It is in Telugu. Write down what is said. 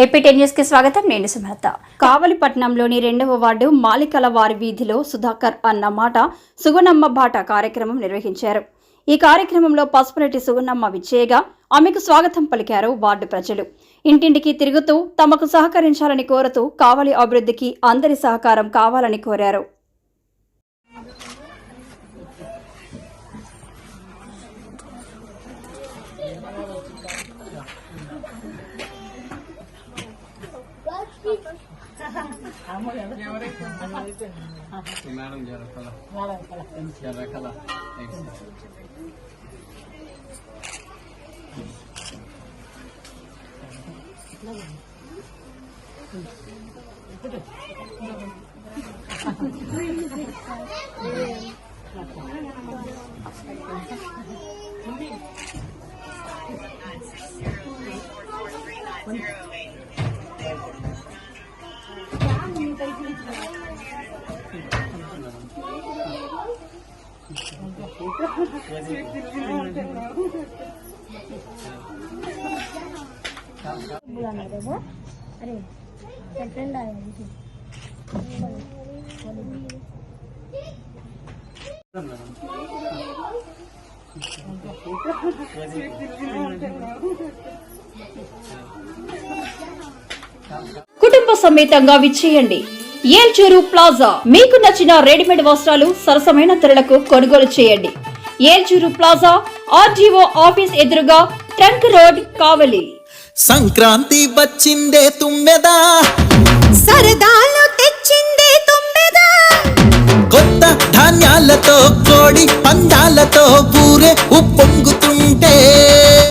ఏపీ టెన్ న్యూస్కి స్వాగతం. నేను సుమలత. కావలిపట్నంలోని రెండవ వార్డు మాలికల వారి వీధిలో సుధాకర్ అన్న మాట సుగుణమ్మ బాట కార్యక్రమం నిర్వహించారు. ఈ కార్యక్రమంలో పసుపురెడ్డి సుగుణమ్మ విచ్చేయగా ఆమెకు స్వాగతం పలికారు వార్డు ప్రజలు. ఇంటింటికి తిరుగుతూ తమకు సహకరించాలని కోరుతూ కావలి అభివృద్ధికి అందరి సహకారం కావాలని కోరారు. మేడం జరకల జరకల बुलाना था अरे मेरा फ्रेंड आया है मुझे కుటుంబ సమేతంగా విచ్చేయండి ఏల్చూరు ప్లాజా. మీకు నచ్చిన రెడీమేడ్ వస్త్రాలు సరసమైన ధరలకు కొనుగోలు చేయండి. ఏల్చూరు ప్లాజా ఆర్డీఓ ఆఫీస్ ఎదురుగా ట్రంక్ రోడ్ కావలి. సంక్రాంతి వచ్చిందే తుమ్మెదా? సరదాలు తెచ్చిందే తుమ్మెదా? కొత్త ధాన్యాలతో కోడి పందాలతో ఊరే ఉప్పొంగుతుంటే